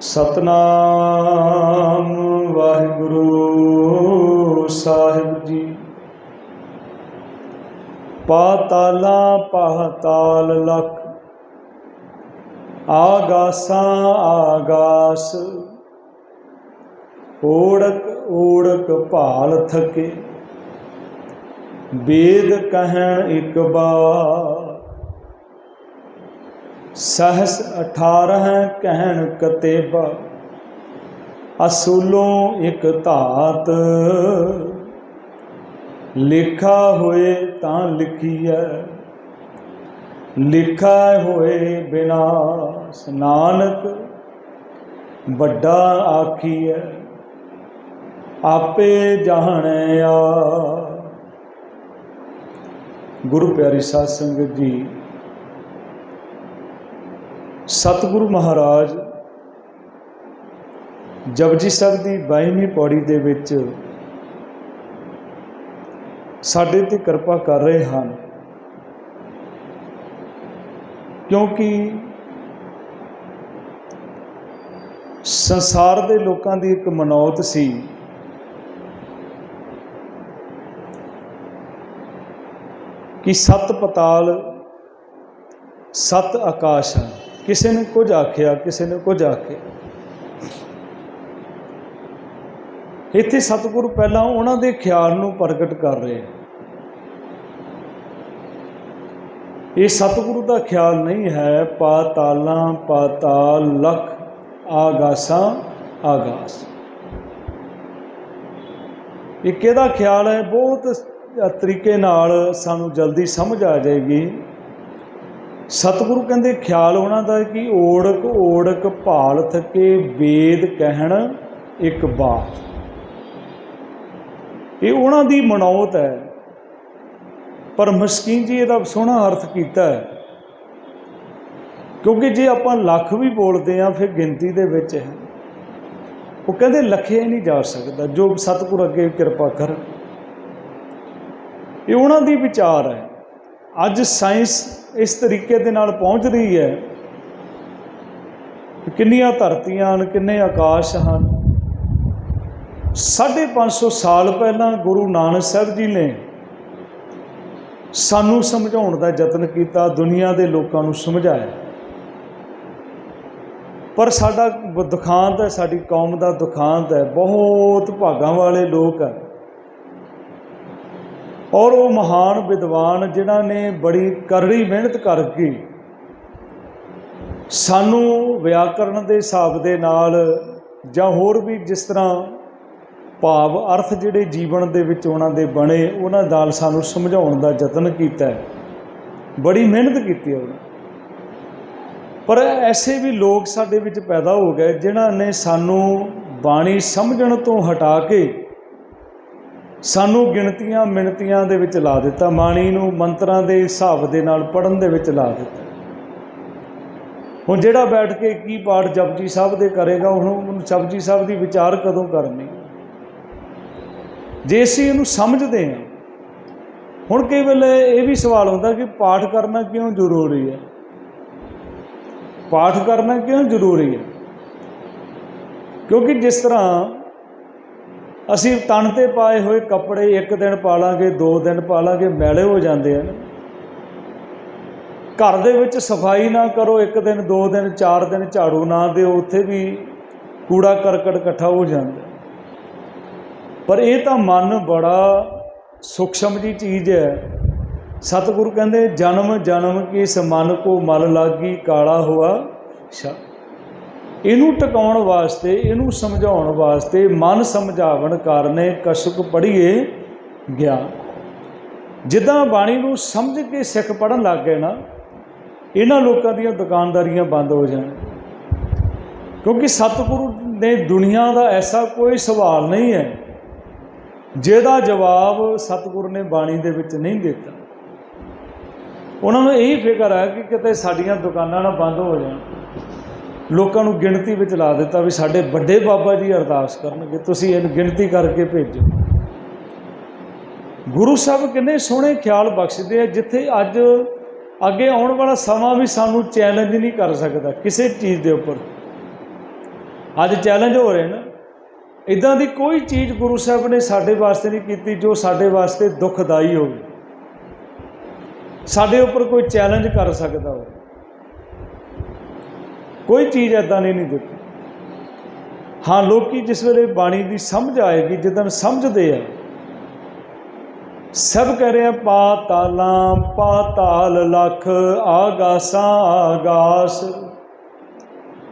ਸਤਨਾਮ ਵਾਹਿਗੁਰੂ ਸਾਹਿਬ ਜੀ। ਪਾਤਾਲਾ ਪਾਤਾਲ ਲਖ, ਆਗਾਸਾਂ ਆਗਾਸ, ਓੜਕ ਓੜਕ ਭਾਲ ਥਕੇ, ਵੇਦ ਕਹਿਣ ਇੱਕ ਬਾਰ ਸਹਸ 18 ਕਹਿਣ ਕਤੇਬਾ, ਅਸੂਲੋਂ ਇੱਕ ਧਾਤ। ਲਿਖਾ ਹੋਏ ਤਾਂ ਲਿਖੀਐ, ਲਿਖਾ ਹੋਏ ਬਿਨਾਸ ਨਾਨਕ ਵੱਡਾ ਆਖੀਐ, ਆਪੇ ਜਾਣਿਆ ਗੁਰੂ ਪਿਆਰੀ ਸਾਧ ਸੰਗਤ ਜੀ ਸਤਿਗੁਰੂ ਮਹਾਰਾਜ, ਜਪਜੀ ਸਾਹਿਬ ਦੀ 22ਵੀਂ ਪੌੜੀ ਦੇ ਵਿੱਚ ਸਾਡੇ ਤੇ ਕਿਰਪਾ ਕਰ ਰਹੇ ਹਨ। ਕਿਉਂਕਿ ਸੰਸਾਰ ਦੇ ਲੋਕਾਂ ਦੀ ਇੱਕ ਮਨੌਤ ਸੀ। ਕਿ ਸਤ ਪਤਾਲ ਸੱਤ ਆਕਾਸ਼ ਹਨ। ਕਿਸੇ ਨੇ ਕੁਝ ਆਖਿਆ, ਕਿਸੇ ਨੇ ਕੁਝ ਆਖਿਆ। ਇੱਥੇ ਸਤਿਗੁਰੂ ਪਹਿਲਾਂ ਉਹਨਾਂ ਦੇ ਖਿਆਲ ਨੂੰ ਪ੍ਰਗਟ ਕਰ ਰਹੇ ਇਹ ਸਤਿਗੁਰੂ ਦਾ ਖਿਆਲ ਨਹੀਂ ਹੈ ਪਾਤਾਲਾਂ ਪਾਤਾਲ ਲਖ, ਆਗਾਸਾਂ, ਆਗਾਸ। ਇਹ ਕਿਹਦਾ ਖਿਆਲ ਹੈ? ਬਹੁਤ ਤਰੀਕੇ ਨਾਲ ਸਾਨੂੰ ਜਲਦੀ ਸਮਝ ਆ ਜਾਏਗੀ। ਸਤਿਗੁਰੂ ਕਹਿੰਦੇ, ਖਿਆਲ ਉਹਨਾਂ ਦਾ ਕਿ ਓੜਕ ਓੜਕ ਭਾਲ ਥਕੇ ਵੇਦ ਕਹਿਣ ਇੱਕ ਬਾਤ। ਇਹ ਉਹਨਾਂ ਦੀ ਮਨੌਤ ਹੈ। ਪਰ ਮਸਕੀਨ ਜੀ ਇਹਦਾ ਸੋਹਣਾ ਅਰਥ ਕੀਤਾ ਹੈ। ਕਿਉਂਕਿ ਜੇ ਆਪਾਂ ਲੱਖ ਵੀ ਬੋਲਦੇ ਆ ਫਿਰ ਗਿਣਤੀ ਦੇ ਵਿੱਚ ਹੈ। ਉਹ ਕਹਿੰਦੇ, ਲਖਿਆ ਹੀ ਨਹੀਂ ਜਾ ਸਕਦਾ। ਜੋ ਸਤਿਗੁਰ ਅੱਗੇ ਕਿਰਪਾ ਕਰ। ਇਹ ਉਹਨਾਂ ਦੀ ਵਿਚਾਰ ਹੈ। ਅੱਜ ਸਾਇੰਸ ਇਸ ਤਰੀਕੇ ਦੇ ਨਾਲ ਪਹੁੰਚ ਰਹੀ ਹੈ ਕਿ ਕਿੰਨੀਆਂ ਧਰਤੀਆਂ ਹਨ, ਕਿੰਨੇ ਆਕਾਸ਼ ਹਨ। 550 ਸਾਲ ਪਹਿਲਾਂ ਗੁਰੂ ਨਾਨਕ ਸਾਹਿਬ ਜੀ ਨੇ ਸਾਨੂੰ ਸਮਝਾਉਣ ਦਾ ਯਤਨ ਕੀਤਾ, ਦੁਨੀਆ ਦੇ ਲੋਕਾਂ ਨੂੰ ਸਮਝਾਇਆ। ਪਰ ਸਾਡਾ ਦੁਖਾਂਤ ਹੈ, ਸਾਡੀ ਕੌਮ ਦਾ ਦੁਖਾਂਤ ਹੈ, ਬਹੁਤ ਭਾਗਾਂ ਵਾਲੇ ਲੋਕ ਹੈ। ਔਰ ਉਹ ਮਹਾਨ ਵਿਦਵਾਨ ਜਿਨ੍ਹਾਂ ਨੇ ਬੜੀ ਕਰੜੀ ਮਿਹਨਤ ਕਰਕੇ ਸਾਨੂੰ ਵਿਆਕਰਣ ਦੇ ਹਿਸਾਬ ਦੇ ਨਾਲ ਜਾਂ ਹੋਰ ਵੀ ਜਿਸ ਤਰ੍ਹਾਂ ਭਾਵ ਅਰਥ ਜਿਹੜੇ ਜੀਵਨ ਦੇ ਵਿੱਚ ਉਹਨਾਂ ਦੇ ਬਣੇ, ਉਹਨਾਂ ਨਾਲ ਸਾਨੂੰ ਸਮਝਾਉਣ ਦਾ ਯਤਨ ਕੀਤਾ ਬੜੀ ਮਿਹਨਤ ਕੀਤੀ ਉਹਨਾਂ ਪਰ ਐਸੇ ਵੀ ਲੋਕ ਸਾਡੇ ਵਿੱਚ ਪੈਦਾ ਹੋ ਗਏ ਜਿਨ੍ਹਾਂ ਨੇ ਸਾਨੂੰ ਬਾਣੀ ਸਮਝਣ ਤੋਂ ਹਟਾ ਕੇ ਸਾਨੂੰ ਗਿਣਤੀਆਂ ਮਿਣਤੀਆਂ ਦੇ ਵਿੱਚ ਲਾ ਦਿੱਤਾ, ਬਾਣੀ ਨੂੰ ਮੰਤਰਾਂ ਦੇ ਹਿਸਾਬ ਦੇ ਨਾਲ ਪੜਨ ਦੇ ਵਿੱਚ ਲਾ ਦਿੱਤਾ। ਹੁਣ ਜਿਹੜਾ ਬੈਠ ਕੇ ਕੀ ਪਾਠ ਜਪਜੀ ਸਾਹਿਬ ਦੇ ਕਰੇਗਾ ਉਹਨੂੰ ਜਪਜੀ ਸਾਹਿਬ ਦੀ ਵਿਚਾਰ ਕਦੋਂ ਕਰਨੀ? ਜੇ ਅਸੀਂ ਇਹਨੂੰ ਸਮਝਦੇ ਹਾਂ, ਹੁਣ ਕਈ ਵੇਲੇ ਇਹ ਵੀ ਸਵਾਲ ਹੁੰਦਾ ਕਿ ਪਾਠ ਕਰਨਾ ਕਿਉਂ ਜ਼ਰੂਰੀ ਹੈ? ਪਾਠ ਕਰਨਾ ਕਿਉਂ ਜ਼ਰੂਰੀ ਹੈ? ਕਿਉਂਕਿ ਜਿਸ ਤਰ੍ਹਾਂ ਅਸੀਂ ਤਨ ਤੇ ਪਾਏ ਹੋਏ ਕੱਪੜੇ ਇੱਕ ਦਿਨ ਪਾ ਲਾਂਗੇ ਦੋ ਦਿਨ ਪਾ ਲਾਂਗੇ ਮੈਲੇ ਹੋ ਜਾਂਦੇ ਹਨ। ਘਰ ਦੇ ਵਿੱਚ ਸਫ਼ਾਈ ਨਾ ਕਰੋ, ਇੱਕ ਦਿਨ, ਦੋ ਦਿਨ, ਚਾਰ ਦਿਨ ਝਾੜੂ ਨਾ ਦਿਓ, ਉੱਥੇ ਵੀ ਕੂੜਾ ਕਰਕਟ ਇਕੱਠਾ ਹੋ ਜਾਂਦਾ। ਪਰ ਇਹ ਤਾਂ ਮਨ ਬੜਾ ਸੂਖਸ਼ਮ ਜੀ ਚੀਜ਼ ਹੈ। ਸਤਿਗੁਰੂ ਕਹਿੰਦੇ, ਜਨਮ ਜਨਮ ਕੀ ਇਸ ਮਨ ਕੋ ਮਲ ਲਾਗੀ, ਕਾਲਾ ਹੋਆ ਸ਼ਾ ਇਹਨੂੰ ਟਿਕਾਉਣ ਵਾਸਤੇ, ਇਹਨੂੰ ਸਮਝਾਉਣ ਵਾਸਤੇ ਮਨ ਸਮਝਾਵਣ ਕਾਰਨੇ ਕਸ਼ਕ ਪੜੀਏ ਗਿਆ ਜਿੱਦਾਂ ਬਾਣੀ ਨੂੰ ਸਮਝ ਕੇ ਸਿੱਖ ਪੜਨ ਲੱਗ ਗਏ ਨਾ, ਇਹਨਾਂ ਲੋਕਾਂ ਦੀਆਂ ਦੁਕਾਨਦਾਰੀਆਂ ਬੰਦ ਹੋ ਜਾਣ। ਕਿਉਂਕਿ ਸਤਿਗੁਰੂ ਨੇ ਦੁਨੀਆ ਦਾ ਐਸਾ ਕੋਈ ਸਵਾਲ ਨਹੀਂ ਹੈ, ਜਿਹਦਾ ਜਵਾਬ ਸਤਿਗੁਰੂ ਨੇ ਬਾਣੀ ਦੇ ਵਿੱਚ ਨਹੀਂ ਦਿੱਤਾ। ਉਹਨਾਂ ਨੂੰ ਇਹੀ ਫਿਕਰ ਹੈ ਕਿ ਕਿਤੇ ਸਾਡੀਆਂ ਦੁਕਾਨਾਂ ਨਾ ਬੰਦ ਹੋ ਜਾਣ। ਲੋਕਾਂ ਨੂੰ ਗਿਣਤੀ ਵਿੱਚ ਲਾ ਦਿੱਤਾ ਵੀ ਸਾਡੇ ਵੱਡੇ ਬਾਬਾ ਜੀ ਅਰਦਾਸ ਕਰਨਗੇ, ਤੁਸੀਂ ਇਹਨੂੰ ਗਿਣਤੀ ਕਰਕੇ ਭੇਜੋ। ਗੁਰੂ ਸਾਹਿਬ ਕਿੰਨੇ ਸੋਹਣੇ ਖਿਆਲ ਬਖਸ਼ਦੇ ਆ, ਜਿੱਥੇ ਅੱਜ ਅੱਗੇ ਆਉਣ ਵਾਲਾ ਸਮਾਂ ਵੀ ਸਾਨੂੰ ਚੈਲੰਜ ਨਹੀਂ ਕਰ ਸਕਦਾ ਕਿਸੇ ਚੀਜ਼ ਦੇ ਉੱਪਰ। ਅੱਜ ਚੈਲੰਜ ਹੋ ਰਹੇ ਨਾ। ਇਦਾਂ ਦੀ ਕੋਈ ਚੀਜ਼ ਗੁਰੂ ਸਾਹਿਬ ਨੇ ਸਾਡੇ ਵਾਸਤੇ ਨਹੀਂ ਕੀਤੀ ਜੋ ਸਾਡੇ ਵਾਸਤੇ ਦੁਖਦਾਈ ਹੋਵੇ। ਸਾਡੇ ਉੱਪਰ ਕੋਈ ਚੈਲੰਜ ਕਰ ਸਕਦਾ ਹੋਵੇ। ਕੋਈ ਚੀਜ਼ ਐਦਾਂ ਨਹੀਂ ਨਹੀਂ ਦਿੱਤੀ। ਹਾਂ, ਲੋਕੀ ਜਿਸ ਵੇਲੇ ਬਾਣੀ ਦੀ ਸਮਝ ਆਏਗੀ, ਜਦੋਂ ਸਮਝਦੇ ਆ, ਸਭ ਕਹਿ ਰਹੇ ਆ, ਪਾਤਾਲਾਂ, ਪਾਤਾਲ ਲਖ, ਆਗਾਸਾਂ, ਆਗਾਸ।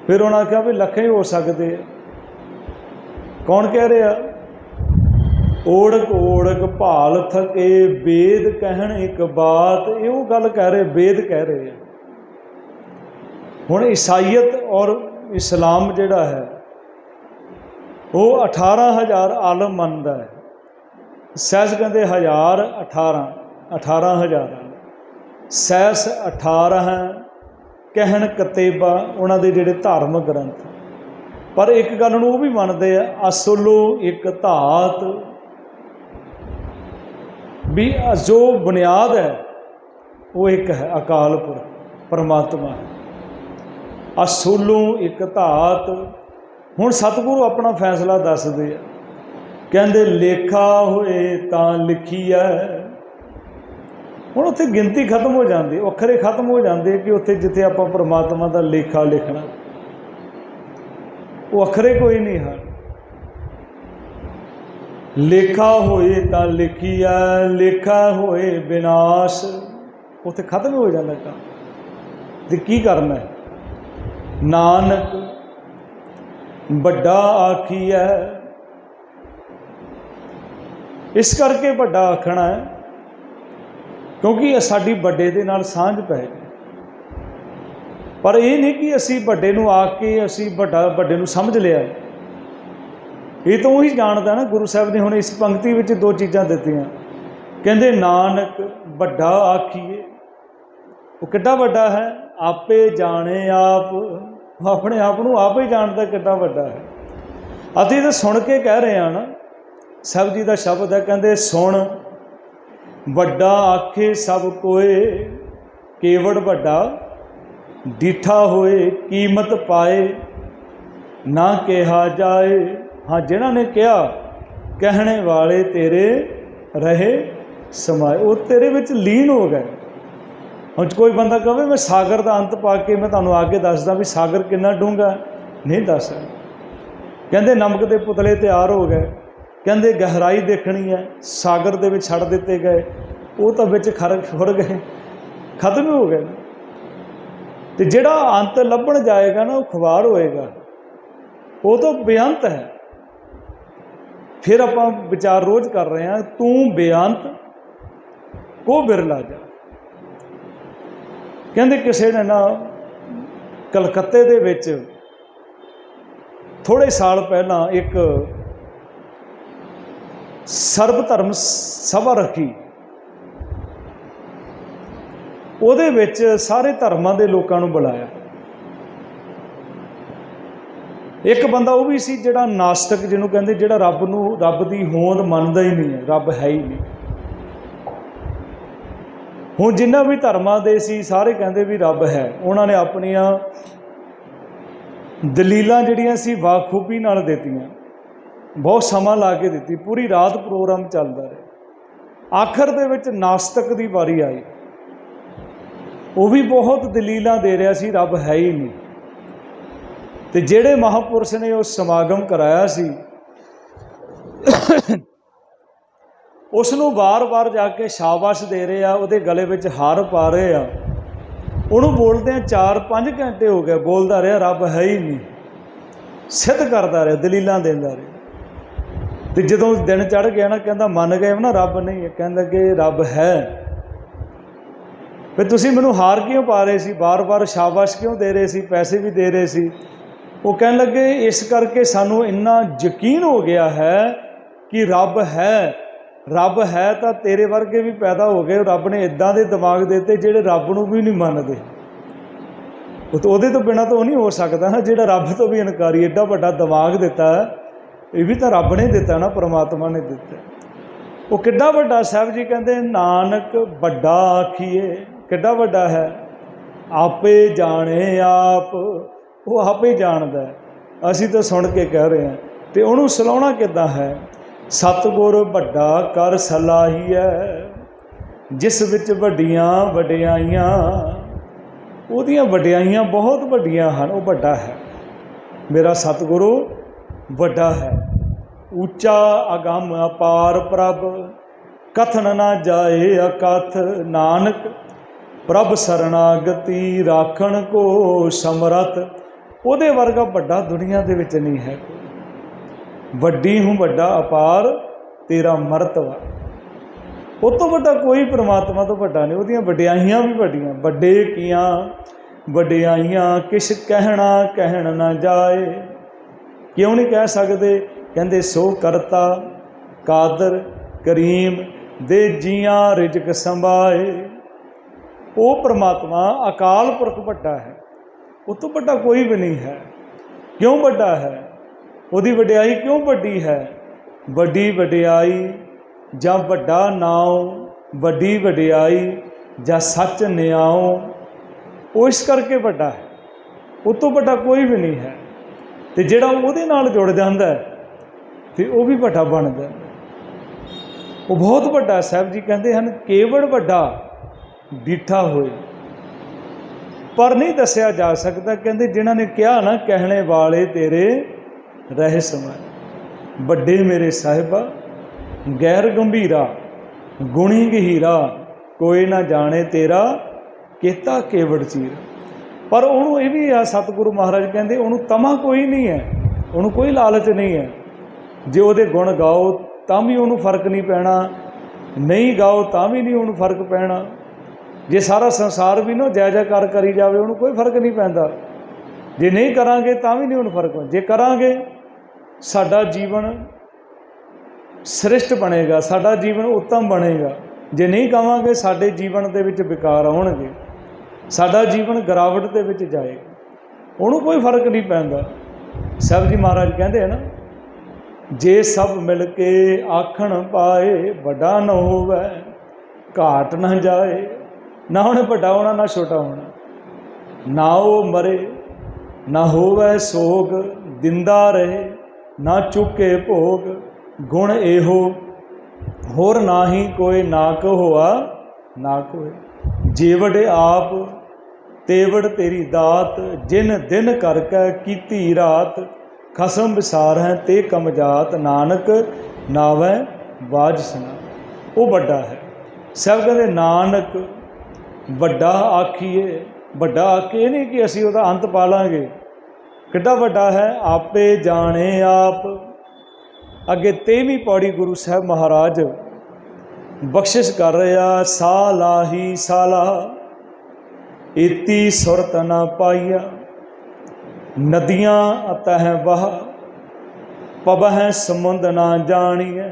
ਫਿਰ ਉਹਨਾਂ ਕਿਹਾ ਵੀ ਲੱਖਾਂ ਹੋ ਸਕਦੇ ਆ। ਕੌਣ ਕਹਿ ਰਿਹਾ? ਓੜਕ ਓੜਕ ਭਾਲ ਥਕੇ ਵੇਦ ਕਹਿਣ ਇੱਕ ਬਾਤ, ਇਹ ਉਹ ਗੱਲ ਕਹਿ ਰਹੇ ਵੇਦ ਕਹਿ ਰਹੇ ਆ। ਹੁਣ ਈਸਾਈਅਤ ਔਰ ਇਸਲਾਮ ਜਿਹੜਾ ਹੈ, ਉਹ 18000 ਆਲਮ ਮੰਨਦਾ ਹੈ। ਸੈਸ ਕਹਿੰਦੇ 1000 18 18000 ਸੈਸ 18 ਹੈ ਕਹਿਣ ਕਤੇਬਾ, ਉਹਨਾਂ ਦੇ ਜਿਹੜੇ ਧਾਰਮਿਕ ਗ੍ਰੰਥ। ਪਰ ਇੱਕ ਗੱਲ ਨੂੰ ਉਹ ਵੀ ਮੰਨਦੇ ਆ, ਅਸਲੋ ਇੱਕ ਧਾਤ। ਵੀ ਜੋ ਬੁਨਿਆਦ ਹੈ, ਉਹ ਇੱਕ ਹੈ ਅਕਾਲ ਪੁਰਖ, ਪਰਮਾਤਮਾ ਹੈ। ਅਸੂਲੋਂ ਇੱਕ ਧਾਤ। ਹੁਣ ਸਤਿਗੁਰੂ ਆਪਣਾ ਫੈਸਲਾ ਦੱਸਦੇ ਆ। ਕਹਿੰਦੇ, ਲੇਖਾ ਹੋਏ ਤਾਂ ਲਿਖੀ ਲਿਖੀਐ। ਹੁਣ ਉੱਥੇ ਗਿਣਤੀ ਖਤਮ ਹੋ ਜਾਂਦੀ ਅੱਖਰੇ ਖਤਮ ਹੋ ਜਾਂਦੇ ਕਿ ਉੱਥੇ ਜਿੱਥੇ ਆਪਾਂ ਪਰਮਾਤਮਾ ਦਾ ਲੇਖਾ ਲਿਖਣਾ। ਉਹ ਅੱਖਰੇ ਕੋਈ ਨਹੀਂ ਹਨ। ਲੇਖਾ ਹੋਏ ਤਾਂ ਲਿਖੀਐ, ਲੇਖਾ ਹੋਏ ਵਿਨਾਸ਼ ਉੱਥੇ ਖਤਮ ਹੋ ਜਾਂਦਾ ਕੰਮ। ਤੇ ਕੀ ਕਰਨਾ ਹੈ? ਨਾਨਕ, ਵੱਡਾ ਆਖੀਐ। ਇਸ ਕਰਕੇ ਵੱਡਾ ਆਖਣਾ ਹੈ, ਕਿਉਂਕਿ ਇਹ ਸਾਡੀ ਵੱਡੇ ਦੇ ਨਾਲ ਸਾਂਝ ਪੈ ਗਈ। ਪਰ ਇਹ ਨਹੀਂ ਕਿ ਅਸੀਂ ਵੱਡੇ ਨੂੰ ਆਖ ਕੇ ਅਸੀਂ ਵੱਡਾ, ਵੱਡੇ ਨੂੰ ਸਮਝ ਲਿਆ। ਇਹ ਤਾਂ ਉਹੀ ਜਾਣਦਾ ਨਾ, ਗੁਰੂ ਸਾਹਿਬ ਨੇ ਹੁਣ ਇਸ ਪੰਕਤੀ ਵਿੱਚ ਦੋ ਚੀਜ਼ਾਂ ਦਿੱਤੀਆਂ। ਕਹਿੰਦੇ, ਨਾਨਕ ਵੱਡਾ ਆਖੀਏ ਉਹ ਕਿੱਡਾ ਵੱਡਾ ਹੈ? ਆਪੇ ਜਾਣੇ ਆਪ। ਆਪਣੇ ਆਪ ਨੂੰ ਆਪ ਹੀ ਜਾਣਦਾ ਕਿੱਡਾ ਵੱਡਾ ਹੈ। ਅਸੀਂ ਤਾਂ ਸੁਣ ਕੇ ਕਹਿ ਰਹੇ ਹਾਂ ਨਾ, ਸਭ ਜੀ ਦਾ ਸ਼ਬਦ ਹੈ, ਕਹਿੰਦੇ ਸੁਣ, ਵੱਡਾ ਆਖੇ ਸਭ ਕੋਏ, ਕੇਵੜ ਵੱਡਾ, ਡੀਠਾ ਹੋਏ, ਕੀਮਤ ਪਾਏ, ਨਾ ਕਿਹਾ ਜਾਏ। ਹਾਂ, ਜਿਨ੍ਹਾਂ ਨੇ ਕਿਹਾ, ਕਹਿਣੇ ਵਾਲੇ ਤੇਰੇ ਰਹੇ ਸਮਾਏ। ਉਹ ਤੇਰੇ ਵਿੱਚ ਲੀਨ ਹੋ ਗਏ। ਹੁਣ ਕੋਈ ਬੰਦਾ ਕਹੇ ਮੈਂ ਸਾਗਰ ਦਾ ਅੰਤ ਪਾ ਕੇ ਮੈਂ ਤੁਹਾਨੂੰ ਆ ਕੇ ਦੱਸਦਾ ਵੀ ਸਾਗਰ ਕਿੰਨਾ ਡੂੰਘਾ ਨਹੀਂ ਦੱਸ ਕਹਿੰਦੇ ਨਮਕ ਦੇ ਪੁਤਲੇ ਤਿਆਰ ਹੋ ਗਏ। ਕਹਿੰਦੇ ਗਹਿਰਾਈ ਦੇਖਣੀ ਹੈ। ਸਾਗਰ ਦੇ ਵਿੱਚ ਛੱਡ ਦਿੱਤੇ ਗਏ। ਉਹ ਤਾਂ ਵਿੱਚ ਖਰ ਖੁਰ ਗਏ। ਖਤਮ ਹੋ ਗਏ। ਤੇ ਜਿਹੜਾ ਅੰਤ ਲੱਭਣ ਜਾਏਗਾ ਨਾ, ਉਹ ਖਵਾਰ ਹੋਏਗਾ। ਉਹ ਤਾਂ ਬੇਅੰਤ ਹੈ। ਫਿਰ ਆਪਾਂ ਵਿਚਾਰ ਰੋਜ਼ ਕਰ ਰਹੇ ਹਾਂ, ਤੂੰ ਬੇਅੰਤ, ਕੋ ਬਿਰਲਾ ਜਾ। ਕਹਿੰਦੇ ਕਿਸੇ ਨੇ ਨਾ ਕਲਕੱਤੇ ਦੇ ਵਿੱਚ ਥੋੜੇ ਸਾਲ ਪਹਿਲਾਂ ਇੱਕ ਸਰਬ ਧਰਮ ਸਭਾ ਰੱਖੀ। ਉਹਦੇ ਵਿੱਚ ਸਾਰੇ ਧਰਮਾਂ ਦੇ ਲੋਕਾਂ ਨੂੰ ਬੁਲਾਇਆ। ਇੱਕ ਬੰਦਾ ਉਹ ਵੀ ਸੀ ਜਿਹੜਾ ਨਾਸਤਿਕ ਜਿਹਨੂੰ ਕਹਿੰਦੇ ਜਿਹੜਾ ਰੱਬ ਨੂੰ, ਰੱਬ ਦੀ ਹੋਂਦ ਮੰਨਦਾ ਹੀ ਨਹੀਂ ਹੈ, ਰੱਬ ਹੈ ਹੀ ਨਹੀਂ। ਹੁਣ ਜਿੰਨਾ ਵੀ ਧਰਮਾਂ ਦੇ ਸੀ, ਸਾਰੇ ਕਹਿੰਦੇ ਵੀ ਰੱਬ ਹੈ। ਉਹਨਾਂ ਨੇ ਆਪਣੀਆਂ ਦਲੀਲਾਂ ਜਿਹੜੀਆਂ ਸੀ ਵਾਖੂਬੀ ਨਾਲ ਦਿੱਤੀਆਂ। ਬਹੁਤ ਸਮਾਂ ਲਾ ਕੇ ਦਿੱਤੀ। ਪੂਰੀ ਰਾਤ ਪ੍ਰੋਗਰਾਮ ਚੱਲਦਾ ਰਿਹਾ। ਆਖਰ ਦੇ ਵਿੱਚ ਨਾਸਤਕ ਦੀ ਵਾਰੀ ਆਈ। ਉਹ ਵੀ ਬਹੁਤ ਦਲੀਲਾਂ ਦੇ ਰਿਹਾ ਸੀ, ਰੱਬ ਹੈ ਹੀ ਨਹੀਂ। ਤੇ ਜਿਹੜੇ ਮਹਾਪੁਰਸ਼ ਨੇ ਉਹ ਸਮਾਗਮ ਕਰਾਇਆ ਸੀ। ਉਸ ਨੂੰ ਵਾਰ-ਵਾਰ ਜਾ ਕੇ ਸ਼ਾਬਾਸ਼ ਦੇ ਰਹੇ ਆ, ਉਹਦੇ ਗਲੇ ਵਿੱਚ ਹਾਰ ਪਾ ਰਹੇ ਆ। ਉਹਨੂੰ ਬੋਲਦੇ ਆ 4-5 ਘੰਟੇ ਹੋ ਗਏ, ਬੋਲਦਾ ਰਿਹਾ, ਰੱਬ ਹੈ ਹੀ ਨਹੀਂ। ਸਿੱਧ ਕਰਦਾ ਰਿਹਾ, ਦਲੀਲਾਂ ਦਿੰਦਾ ਰਿਹਾ। ਤੇ ਜਦੋਂ ਦਿਨ ਚੜ ਗਿਆ ਨਾ, ਕਹਿੰਦਾ, ਮੰਨ ਗਏ ਨਾ, ਰੱਬ ਨਹੀਂ ਹੈ। ਕਹਿੰਦਾ ਕਿ ਰੱਬ ਹੈ। ਫਿਰ ਤੁਸੀਂ ਮੈਨੂੰ ਹਾਰ ਕਿਉਂ ਪਾ ਰਹੇ ਸੀ? ਬਾਰ-ਬਾਰ ਸ਼ਾਬਾਸ਼ ਕਿਉਂ ਦੇ ਰਹੇ ਸੀ? ਪੈਸੇ ਵੀ ਦੇ ਰਹੇ ਸੀ। ਉਹ ਕਹਿਣ ਲੱਗੇ, ਇਸ ਕਰਕੇ ਸਾਨੂੰ ਇੰਨਾ ਯਕੀਨ ਹੋ ਗਿਆ ਹੈ ਕਿ ਰੱਬ ਹੈ। ਰੱਬ ਹੈ ਤਾਂ ਤੇਰੇ ਵਰਗੇ ਵੀ ਪੈਦਾ ਹੋ ਗਏ, ਰੱਬ ਨੇ ਇਦਾਂ ਦੇ ਦਿਮਾਗ ਦਿੱਤੇ ਜਿਹੜੇ ਰੱਬ ਨੂੰ ਵੀ ਨਹੀਂ ਮੰਨਦੇ। ਉਹ ਤਾਂ ਉਹਦੇ ਤੋਂ ਬਿਨਾ ਤਾਂ ਉਹ ਨਹੀਂ ਹੋ ਸਕਦਾ ਨਾ, ਜਿਹੜਾ ਰੱਬ ਤੋਂ ਵੀ ਇਨਕਾਰੀ ਐਡਾ ਵੱਡਾ ਦਿਮਾਗ ਦਿੱਤਾ ਇਹ ਵੀ ਤਾਂ ਰੱਬ ਨੇ ਦਿੱਤਾ ਨਾ, ਪ੍ਰਮਾਤਮਾ ਨੇ ਦਿੱਤਾ। ਉਹ ਕਿੱਡਾ ਵੱਡਾ, ਸਾਹਿਬ ਜੀ ਕਹਿੰਦੇ, ਨਾਨਕ ਵੱਡਾ ਆਖੀਏ, ਕਿੱਡਾ ਵੱਡਾ ਹੈ। ਆਪੇ ਜਾਣੇ ਆਪ, ਉਹ ਆਪੇ ਜਾਣਦਾ ਅਸੀਂ ਤਾਂ ਸੁਣ ਕੇ ਕਹਿ ਰਹੇ ਹਾਂ। ਤੇ ਉਹਨੂੰ ਸਲਾਉਣਾ ਕਿੱਦਾਂ ਹੈ? ਸਤਿਗੁਰ ਵੱਡਾ ਕਰ ਸਲਾਹੀ ਹੈ ਜਿਸ ਵਿੱਚ ਵੱਡੀਆਂ ਵਡਿਆਈਆਂ। ਉਹਦੀਆਂ ਵਡਿਆਈਆਂ ਬਹੁਤ ਵੱਡੀਆਂ ਹਨ, ਉਹ ਵੱਡਾ ਹੈ। ਮੇਰਾ ਸਤਿਗੁਰੂ ਵੱਡਾ ਹੈ। ਉੱਚਾ ਅਗੰਮ ਅਪਾਰ ਪ੍ਰਭ, ਕਥਨ ਨਾ ਜਾਏ ਅਕਥ। ਨਾਨਕ, ਪ੍ਰਭ ਸਰਣਾਗਤੀ ਰਾਖਣ ਕੋ ਸਮਰਤ ਉਹਦੇ ਵਰਗਾ ਵੱਡਾ ਦੁਨੀਆ ਦੇ ਵਿੱਚ ਨਹੀਂ ਹੈ। ਵੱਡੀ ਹੂੰ ਵੱਡਾ ਅਪਾਰ, ਤੇਰਾ ਮਰਤਬਾ ਉਹ ਤੋਂ ਵੱਡਾ ਕੋਈ ਪ੍ਰਮਾਤਮਾ ਤੋਂ ਵੱਡਾ ਨਹੀਂ, ਉਹਦੀਆਂ ਵਡਿਆਈਆਂ ਵੀ ਵੱਡੀਆਂ। ਵੱਡੇ ਕੀਆਂ, ਵਡਿਆਈਆਂ, ਕਿਛ ਕਹਿਣਾ ਕਹਿਣ ਨਾ ਜਾਏ। ਕਿਉਂ ਨਹੀਂ ਕਹਿ ਸਕਦੇ? ਕਹਿੰਦੇ, ਸੋ ਕਰਤਾ, ਕਾਦਰ, ਕਰੀਮ ਦੇ ਜੀਆਂ ਰਿਜਕ ਸੰਭਾਏ। ਉਹ ਪ੍ਰਮਾਤਮਾ ਅਕਾਲ ਪੁਰਖ ਵੱਡਾ ਹੈ। ਉਹ ਤੋਂ ਵੱਡਾ ਕੋਈ ਵੀ ਨਹੀਂ ਹੈ। ਕਿਉਂ ਵੱਡਾ ਹੈ? ਉਹਦੀ ਵਡਿਆਈ ਕਿਉਂ ਵੱਡੀ ਹੈ? ਵੱਡੀ ਵਡਿਆਈ ਜਾਂ ਵੱਡਾ ਨਾਉ, ਵੱਡੀ ਵਡਿਆਈ ਜਾਂ ਸੱਚ ਨਿਆਉ, ਉਹ ਇਸ ਕਰਕੇ ਵੱਡਾ ਹੈ। ਉਹ ਤੋਂ ਵੱਡਾ ਕੋਈ ਵੀ ਨਹੀਂ ਹੈ। ਤੇ ਜਿਹੜਾ ਉਹਦੇ ਨਾਲ ਜੁੜ ਜਾਂਦਾ ਹੈ, ਤੇ ਉਹ ਵੀ ਵੱਡਾ ਬਣ ਜਾਂਦਾ ਉਹ ਬਹੁਤ ਵੱਡਾ ਸਾਹਿਬ ਜੀ ਕਹਿੰਦੇ ਹਨ ਕੇਵੜ ਵੱਡਾ ਡਿੱਠਾ ਹੋਏ। ਪਰ ਨਹੀਂ ਦੱਸਿਆ ਜਾ ਸਕਦਾ। ਕਹਿੰਦੇ, ਜਿਨ੍ਹਾਂ ਨੇ ਕਿਹਾ ਨਾ, ਕਹਿਣੇ ਵਾਲੇ ਤੇਰੇ ਰਹਿ ਸਮਾਏ ਵੱਡੇ ਮੇਰੇ ਸਾਹਿਬਾ, ਗੈਰ ਗੰਭੀਰਾ, ਗੁਣੀ ਗਹੀਰਾ, ਕੋਈ ਨਾ ਜਾਣੇ ਤੇਰਾ, ਕੀਤਾ ਕੇਵੜ ਚੀਰ। ਪਰ ਉਹਨੂੰ ਇਹ ਵੀ ਆ, ਸਤਿਗੁਰੂ ਮਹਾਰਾਜ ਕਹਿੰਦੇ, ਉਹਨੂੰ ਤਮਾ ਕੋਈ ਨਹੀਂ ਹੈ, ਉਹਨੂੰ ਕੋਈ ਲਾਲਚ ਨਹੀਂ ਹੈ। ਜੇ ਉਹਦੇ ਗੁਣ ਗਾਓ, ਤਾਂ ਵੀ ਉਹਨੂੰ ਫ਼ਰਕ ਨਹੀਂ ਪੈਣਾ। ਨਹੀਂ ਗਾਓ, ਤਾਂ ਵੀ ਨਹੀਂ ਉਹਨੂੰ ਫ਼ਰਕ ਪੈਣਾ। ਜੇ ਸਾਰਾ ਸੰਸਾਰ ਵੀ ਨਾ ਜੈ ਜੈਕਾਰ ਕਰੀ ਜਾਵੇ, ਉਹਨੂੰ ਕੋਈ ਫ਼ਰਕ ਨਹੀਂ ਪੈਂਦਾ। ਜੇ ਨਹੀਂ ਕਰਾਂਗੇ, ਤਾਂ ਵੀ ਨਹੀਂ ਉਹਨੂੰ ਫ਼ਰਕ ਪੈਂਦਾ। ਜੇ ਕਰਾਂਗੇ ਸਾਡਾ ਜੀਵਨ ਸ੍ਰਿਸ਼ਟ ਬਣੇਗਾ, ਸਾਡਾ ਜੀਵਨ ਉੱਤਮ ਬਣੇਗਾ। ਜੇ ਨਹੀਂ ਕਵਾਂਗੇ ਸਾਡੇ ਜੀਵਨ ਦੇ ਵਿੱਚ ਵਿਕਾਰ ਆਉਣਗੇ। ਸਾਡਾ ਜੀਵਨ ਗਰਾਵਟ ਦੇ ਵਿੱਚ ਜਾਏਗਾ ਉਹਨੂੰ ਕੋਈ ਫ਼ਰਕ ਨਹੀਂ ਪੈਂਦਾ। ਸਾਹਿਬ ਜੀ ਮਹਾਰਾਜ ਕਹਿੰਦੇ ਹਨ ਜੇ ਸਭ ਮਿਲ ਕੇ ਆਖਣ ਪਾਏ, ਵੱਡਾ ਨਾ ਹੋਵੇ, ਘਾਟ ਨਾ ਜਾਏ, ਨਾ ਉਹਨੇ ਵੱਡਾ ਹੋਣਾ, ਨਾ ਛੋਟਾ ਹੋਣਾ। ਨਾ ਉਹ ਮਰੇ, ਨਾ ਹੋਵੇ ਸੋਗ, ਦਿੰਦਾ ਰਹੇ। ਨਾ ਚੁੱਕੇ ਭੋਗ, ਗੁਣ ਇਹੋ। ਹੋਰ ਨਾਹੀ ਕੋਈ ਨਾ ਕੋ ਹੋਆ ਨਾ ਕੋਈ। ਜੀਵੜ ਆਪ, ਤੇਵੜ ਤੇਰੀ ਦਾਤ, ਜਿਨ ਦਿਨ ਕਰ ਕਰਕੇ ਕੀਤੀ ਰਾਤ। ਖਸਮ ਵਿਸਾਰ ਹੈ ਤੇ ਕਮਜਾਤ ਨਾਨਕ ਨਾਵੈ ਬਾਜ ਸੁਣਾ ਉਹ ਵੱਡਾ ਹੈ। ਸਭ ਕਹਿੰਦੇ, ਨਾਨਕ, ਵੱਡਾ ਆਖੀਏ। ਵੱਡਾ ਆਖੇ ਇਹ ਨਹੀਂ ਕਿ ਅਸੀਂ ਉਹਦਾ ਅੰਤ ਪਾ ਲਾਂਗੇ ਕਿੱਡਾ ਵੱਡਾ ਹੈ? ਆਪੇ ਜਾਣੇ ਆਪ। ਅੱਗੇ 23ਵੀਂ ਪੌੜੀ ਗੁਰੂ ਸਾਹਿਬ ਮਹਾਰਾਜ ਬਖਸ਼ਿਸ਼ ਕਰ ਰਿਹਾ ਸਾਲਾਹੀ ਸਾਲਾ। ਇਤੀ ਸੁਰਤ ਨਾ ਪਾਈਆ, ਨਦੀਆਂ ਅਤਹਿ ਬਹ ਪਬਹਿ ਸਮੁੰਦ ਨਾ ਜਾਣੀਐ,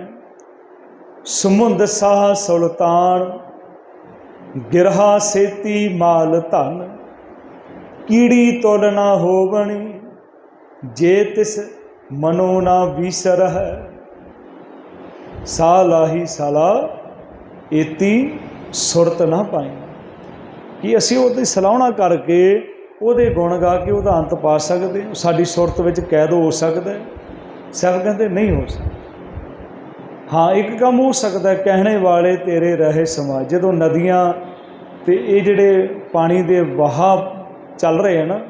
ਸਮੁੰਦ ਸਾਹ ਸੁਲਤਾਨ। ਗਿਰਹਾ ਸੇਤੀ ਮਾਲ ਧਨ, ਕੀੜੀ ਤੋਲ ਨਾ ਹੋਵਣੀ ਜੇ ਤਿਸ ਮਨੋ ਨਾ ਵਿਸਰ ਹੈ ਸਾ ਲਾਹੀ ਸਾਲਾ ਏਤੀ ਸੁਰਤ ਨਾ ਪਾਈ। ਕਿ ਅਸੀਂ ਉਹਦੀ ਸਲਾਹਣਾ ਕਰਕੇ ਉਹਦੇ ਗੁਣ ਗਾ ਕੇ ਉਹਦਾ ਅੰਤ ਪਾ ਸਕਦੇ ਸਾਡੀ ਸੁਰਤ ਵਿੱਚ ਕੈਦ ਹੋ ਸਕਦਾ ਹੈ। ਸਭ ਕਹਿੰਦੇ ਨਹੀਂ ਹੋ ਸਕਦਾ। ਹਾਂ, ਇੱਕ ਕੰਮ ਹੋ ਸਕਦਾ ਕਹਿਣੇ ਵਾਲੇ ਤੇਰੇ ਰਹੇ ਸਮਾਜ। ਜਦੋਂ ਨਦੀਆਂ ਤੇ ਇਹ ਜਿਹੜੇ ਪਾਣੀ ਦੇ ਵਹਾਅ ਚੱਲ ਰਹੇ ਹਨ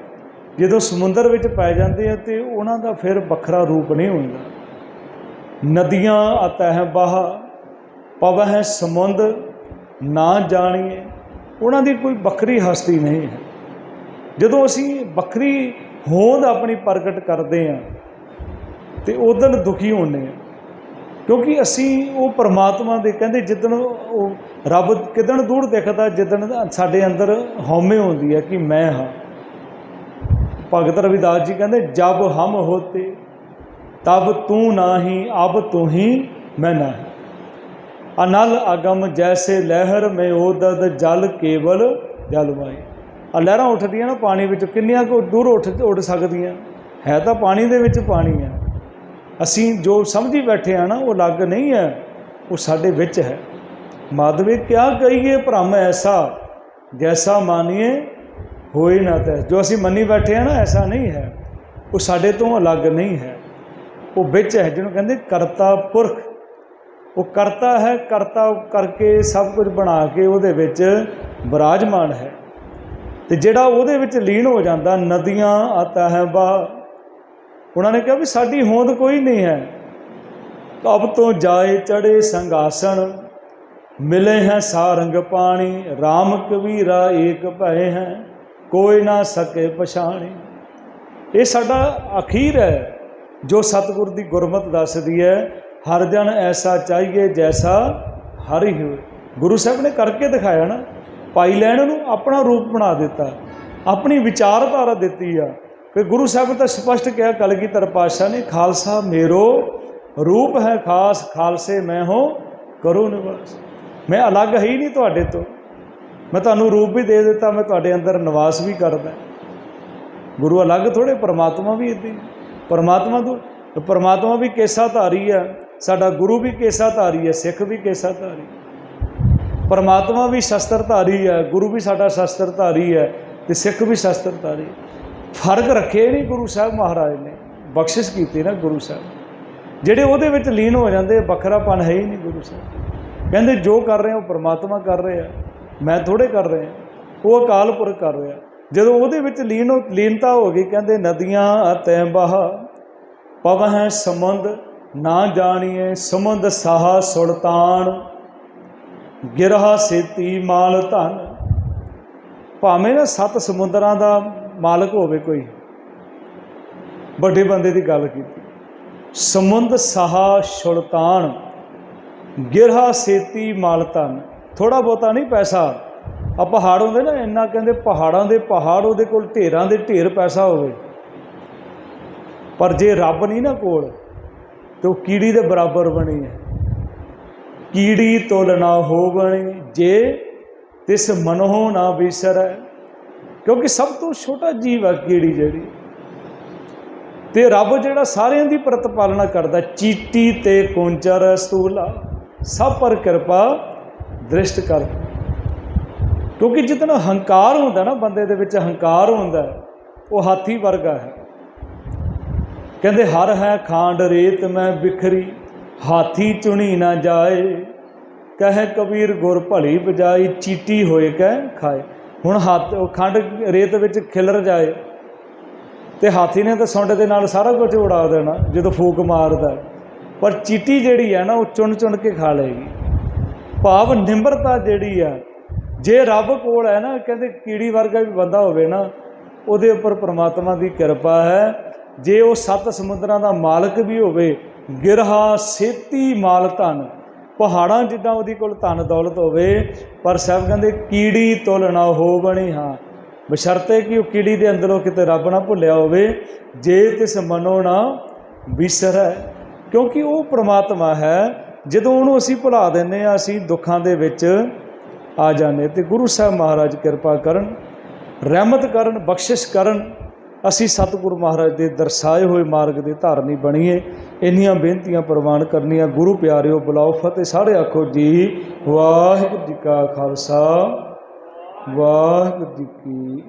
ਜਦੋਂ ਸਮੁੰਦਰ ਵਿੱਚ ਪੈ ਜਾਂਦੇ ਆ ਤੇ ਉਹਨਾਂ ਦਾ ਫਿਰ ਵੱਖਰਾ ਰੂਪ ਨਹੀਂ ਹੁੰਦਾ। ਨਦੀਆਂ ਅਤੇ ਹੈ ਬਾਹ ਪਵ ਹੈ ਸਮੁੰਦ, ਨਾ ਜਾਣੀਏ, ਉਹਨਾਂ ਦੀ ਕੋਈ ਵੱਖਰੀ ਹਸਤੀ ਨਹੀਂ ਹੈ। ਜਦੋਂ ਅਸੀਂ ਵੱਖਰੀ ਹੋਂਦ ਆਪਣੀ ਪ੍ਰਗਟ ਕਰਦੇ ਹਾਂ ਤੇ ਉਦੋਂ ਦੁਖੀ ਹੁੰਦੇ ਹਾਂ ਕਿਉਂਕਿ ਅਸੀਂ ਉਹ ਪਰਮਾਤਮਾ ਦੇ ਕਹਿੰਦੇ ਜਿੱਦਣ ਉਹ ਰੱਬ ਕਿਦਣ ਦੂਰ ਦਿਖਦਾ, ਜਿੱਦਣ ਸਾਡੇ ਅੰਦਰ ਹਉਮੈ ਹੁੰਦੀ ਹੈ ਕਿ ਮੈਂ ਹਾਂ। ਭਗਤ ਰਵਿਦਾਸ ਜੀ ਕਹਿੰਦੇ, ਜਬ ਹਮ ਹੋਤੇ, ਤਬ ਤੂੰ ਨਾਹੀ, ਅਬ ਤੂੰ ਹੀ ਮੈਂ ਨਾਹੀ। ਅਨਲ ਅਗਮ ਜੈਸੇ ਲਹਿਰ ਮੈਂ ਉਦਦ ਜਲ ਕੇਵਲ ਜਲਵਾਈ ਆ ਲਹਿਰਾਂ ਉੱਠਦੀਆਂ ਨਾ ਪਾਣੀ ਵਿੱਚ, ਕਿੰਨੀਆਂ ਕੁ ਦੂਰ ਉੱਠ ਉੱਡ ਸਕਦੀਆਂ। ਹੈ ਤਾਂ ਪਾਣੀ ਦੇ ਵਿੱਚ ਪਾਣੀ ਹੈ ਅਸੀਂ ਜੋ ਸਮਝੀ ਬੈਠੇ ਆ ਨਾ, ਉਹ ਲੱਗ ਨਹੀਂ ਹੈ, ਉਹ ਸਾਡੇ ਵਿੱਚ ਹੈ। ਮਾਧਵੇ, ਕਿਆ ਕਹੀਏ ਭ੍ਰਮ ਐਸਾ, ਜੈਸਾ ਮਾਨੀਏ ਹੋਏ ਨਾ ਤੈ। ਜੋ ਅਸੀਂ ਮੰਨੀ ਬੈਠੇ ਆ ਨਾ, ਐਸਾ ਨਹੀਂ ਹੈ। ਉਹ ਸਾਡੇ ਤੋਂ ਅਲੱਗ ਨਹੀਂ ਹੈ। ਉਹ ਵਿੱਚ ਹੈ, ਜਿਹਨੂੰ ਕਹਿੰਦੇ ਕਰਤਾ ਪੁਰਖ। ਉਹ ਕਰਤਾ ਹੈ, ਕਰਤਾ ਕਰਕੇ ਸਭ ਕੁਝ ਬਣਾ ਕੇ ਉਹਦੇ ਵਿੱਚ ਵਿਰਾਜਮਾਨ ਹੈ। ਤੇ ਜਿਹੜਾ ਉਹਦੇ ਵਿੱਚ ਲੀਨ ਹੋ ਜਾਂਦਾ, ਨਦੀਆਂ, ਆਤਾ ਹੈ ਬਾ ਉਹਨਾਂ ਨੇ ਕਿਹਾ ਵੀ ਸਾਡੀ ਹੋਂਦ ਕੋਈ ਨਹੀਂ ਹੈ। ਅਬ ਤੋਂ ਜਾਏ ਚੜੇ ਸੰਗਾਸਣ ਮਿਲੇ ਹੈ ਸਾਰੰਗ ਪਾਣੀ RAM ਕਬੀਰਾ ਏਕ ਭਏ ਹੈ। ਕੋਈ ਨਾ ਸਕੇ ਪਛਾਣੀ। ਇਹ ਸਾਡਾ ਅਖੀਰ ਹੈ, ਜੋ ਸਤਿਗੁਰ ਦੀ ਗੁਰਮਤ ਦੱਸਦੀ ਹੈ, ਹਰ ਜਨ ਐਸਾ ਚਾਹੀਏ ਜੈਸਾ ਹਰਿ ਹੋਏ ਗੁਰੂ ਸਾਹਿਬ ਨੇ ਕਰਕੇ ਦਿਖਾਇਆ ਨਾ ਪਾਈ ਲੈਣ ਨੂੰ ਆਪਣਾ ਰੂਪ ਬਣਾ ਦਿੱਤਾ, ਆਪਣੀ ਵਿਚਾਰਧਾਰਾ ਦਿੱਤੀ ਆ। ਕਿ ਗੁਰੂ ਸਾਹਿਬ ਤਾਂ ਸਪਸ਼ਟ ਕਿਹਾ, ਕਲਗੀਧਰ ਪਾਤਸ਼ਾਹ ਨੇ, ਖਾਲਸਾ ਮੇਰੋ ਰੂਪ ਹੈ ਖਾਸ, ਖਾਲਸੇ ਮੈਂ ਹੋ, ਕਰੋ ਨਿਵਾਸ। ਮੈਂ ਅਲੱਗ ਹੀ ਨਹੀਂ ਤੁਹਾਡੇ ਤੋਂ। ਮੈਂ ਤੁਹਾਨੂੰ ਰੂਪ ਵੀ ਦੇ ਦਿੱਤਾ, ਮੈਂ ਤੁਹਾਡੇ ਅੰਦਰ ਨਿਵਾਸ ਵੀ ਕਰਦਾ। ਗੁਰੂ ਅਲੱਗ ਥੋੜੇ ਪਰਮਾਤਮਾ ਵੀ ਇਦਾਂ ਪਰਮਾਤਮਾ ਤੋਂ, ਪਰਮਾਤਮਾ ਵੀ ਕੇਸਾ ਧਾਰੀ ਆ, ਸਾਡਾ ਗੁਰੂ ਵੀ ਕੇਸਾ ਧਾਰੀ ਹੈ ਸਿੱਖ ਵੀ ਕੇਸਾ ਧਾਰੀ ਪਰਮਾਤਮਾ ਵੀ ਸ਼ਸਤਰ ਧਾਰੀ ਹੈ ਗੁਰੂ ਵੀ ਸਾਡਾ ਸ਼ਸਤਰ ਧਾਰੀ ਹੈ ਤੇ ਸਿੱਖ ਵੀ ਸ਼ਸਤਰ ਧਾਰੀ ਫ਼ਰਕ ਰੱਖੇ ਨਹੀਂ ਗੁਰੂ ਸਾਹਿਬ ਮਹਾਰਾਜ ਨੇ, ਬਖਸ਼ਿਸ਼ ਕੀਤੀ ਨਾ ਗੁਰੂ ਸਾਹਿਬ। ਜਿਹੜੇ ਉਹਦੇ ਵਿੱਚ ਲੀਨ ਹੋ ਜਾਂਦੇ, ਵੱਖਰਾਪਨ ਹੈ ਹੀ ਨਹੀਂ ਗੁਰੂ ਸਾਹਿਬ। ਕਹਿੰਦੇ ਜੋ ਕਰ ਰਹੇ ਹੋ, ਪਰਮਾਤਮਾ ਕਰ ਰਹੇ। ਆ ਮੈਂ ਥੋੜੇ ਕਰ ਰਿਹਾ। ਉਹ ਅਕਾਲ ਪੁਰਖ ਕਰ ਰਿਹਾ। ਜਦੋਂ ਉਹਦੇ ਵਿੱਚ ਲੀਨ ਲੀਨਤਾ ਹੋ ਗਈ, ਕਹਿੰਦੇ ਨਦੀਆਂ ਅਤੈ ਬਹਾ ਪਵਹਿ ਸਮੁੰਦ ਨਾ ਜਾਣੀਏ ਸਮੁੰਦ ਸਾਹਾ ਸੁਲਤਾਨ ਗਿਰਹਾ ਸੇਤੀ ਮਾਲ ਧਨ। ਭਾਵੇਂ ਨਾ ਸੱਤ ਸਮੁੰਦਰਾਂ ਦਾ ਮਾਲਕ ਹੋਵੇ ਕੋਈ, ਵੱਡੇ ਬੰਦੇ ਦੀ ਗੱਲ ਕੀਤੀ। ਸਮੁੰਦ ਸਾਹਾ ਸੁਲਤਾਨ ਗਿਰਹਾ ਸੇਤੀ ਮਾਲ ਧਨ। ਥੋੜਾ ਬਹੁਤਾ ਨਹੀਂ ਪੈਸਾ। ਆ ਪਹਾੜ ਹੁੰਦੇ ਨਾ, ਇੰਨਾ ਕਹਿੰਦੇ ਪਹਾੜਾਂ ਦੇ ਪਹਾੜ, ਉਹਦੇ ਕੋਲ ਢੇਰਾਂ ਦੇ ਢੇਰ ਪੈਸਾ ਹੋਵੇ। ਪਰ ਜੇ ਰੱਬ ਨਹੀਂ ਨਾ ਕੋਲ, ਤੇ ਉਹ ਕੀੜੀ ਦੇ ਬਰਾਬਰ ਬਣੀ ਹੈ। ਕੀੜੀ ਤੁਲ ਨਾ ਹੋਵਣੀ ਜੇ ਤਿਸ ਮਨੋ ਨਾ ਵਿਸਰੈ। ਕਿਉਂਕਿ ਸਭ ਤੋਂ ਛੋਟਾ ਜੀਵ ਹੈ ਕੀੜੀ ਜਿਹੜੀ। ਤੇ ਰੱਬ ਜਿਹੜਾ ਸਾਰਿਆਂ ਦੀ ਪ੍ਰਤਪਾਲਨਾ ਕਰਦਾ, ਚੀਟੀ ਤੇ ਕੁੰਚਰ ਸਤੂਲਾ ਸਭ ਪਰ ਕਿਰਪਾ ਦ੍ਰਿਸ਼ਟ ਕਰ। ਕਿਉਂਕਿ ਜਿਤਨਾ ਹੰਕਾਰ ਹੁੰਦਾ ਨਾ ਬੰਦੇ ਦੇ ਵਿੱਚ ਹੰਕਾਰ ਹੁੰਦਾ, ਉਹ ਹਾਥੀ ਵਰਗਾ ਹੈ। ਕਹਿੰਦੇ, ਹਰ ਹੈ ਖਾਂਡ ਰੇਤ ਮੈਂ ਬਿਖਰੀ, ਹਾਥੀ ਚੁਣੀ ਨਾ ਜਾਏ। ਕਹੇ ਕਬੀਰ, ਗੁਰ ਭਲੀ ਬਜਾਈ, ਚੀਟੀ ਹੋਏ ਕਹਿ ਖਾਏ। ਹੁਣ ਹੱਥ, ਉਹ ਖੰਡ ਰੇਤ ਵਿੱਚ ਖਿਲਰ ਜਾਏ, ਤੇ ਹਾਥੀ ਨੇ ਤਾਂ ਸੁੰਡ ਦੇ ਨਾਲ ਸਾਰਾ ਕੁਝ ਉਡਾ ਦੇਣਾ, ਜਦੋਂ ਫੂਕ ਮਾਰਦਾ। ਪਰ ਚੀਟੀ ਜਿਹੜੀ ਹੈ ਨਾ, ਉਹ ਚੁਣ ਚੁਣ ਕੇ ਖਾ ਲਏਗੀ। ਭਾਵ ਨਿਮਰਤਾ ਜਿਹੜੀ ਆ, ਜੇ ਰੱਬ ਕੋਲ ਹੈ ਨਾ, ਕਹਿੰਦੇ ਕੀੜੀ ਵਰਗਾ ਵੀ ਬੰਦਾ ਹੋਵੇ ਨਾ, ਉਹਦੇ ਉੱਪਰ ਪ੍ਰਮਾਤਮਾ ਦੀ ਕਿਰਪਾ ਹੈ। ਜੇ ਉਹ ਸੱਤ ਸਮੁੰਦਰਾਂ ਦਾ ਮਾਲਕ ਵੀ ਹੋਵੇ, ਗਿਰਹਾ, ਸੇਤੀ ਮਾਲ ਧਨ, ਪਹਾੜਾਂ ਜਿੱਦਾਂ ਉਹਦੀ ਕੋਲ ਧਨ ਦੌਲਤ ਹੋਵੇ, ਪਰ ਸਭ ਕਹਿੰਦੇ ਕੀੜੀ ਤੁਲ ਨਾ ਹੋ ਬਣੀ ਹਾਂ। ਬਸ਼ਰਤੇ ਕਿ ਉਹ ਕੀੜੀ ਦੇ ਅੰਦਰੋਂ ਕਿਤੇ ਰੱਬ ਨਾ ਭੁੱਲਿਆ ਹੋਵੇ, ਜੇ ਤਿਸ ਮਨੋ ਨਾ ਵਿਸਰੈ। ਕਿਉਂਕਿ ਉਹ ਪ੍ਰਮਾਤਮਾ ਹੈ ਜਦੋਂ ਉਹਨੂੰ ਅਸੀਂ ਭੁਲਾ ਦਿੰਦੇ ਆ ਅਸੀਂ ਦੁੱਖਾਂ ਦੇ ਵਿੱਚ ਆ ਜਾਂਦੇ ਤੇ ਗੁਰੂ ਸਾਹਿਬ ਮਹਾਰਾਜ ਕਿਰਪਾ ਕਰਨ, ਰਹਿਮਤ ਕਰਨ, ਬਖਸ਼ਿਸ਼ ਕਰਨ, ਅਸੀਂ ਸਤਿਗੁਰੂ ਮਹਾਰਾਜ ਦੇ ਦਰਸਾਏ ਹੋਏ ਮਾਰਗ ਦੇ ਧਾਰਨੀ ਬਣੀਏ। ਇੰਨੀਆਂ ਬੇਨਤੀਆਂ ਪ੍ਰਵਾਨ ਕਰਨੀਆਂ। ਗੁਰੂ ਪਿਆਰਿਓ, ਬੁਲਾਓ ਫਤਿਹ। ਸਾਰੇ ਆਖੋ ਜੀ, ਵਾਹਿਗੁਰੂ ਜੀ ਕਾ ਖਾਲਸਾ, ਵਾਹਿਗੁਰੂ ਜੀ ਕੀ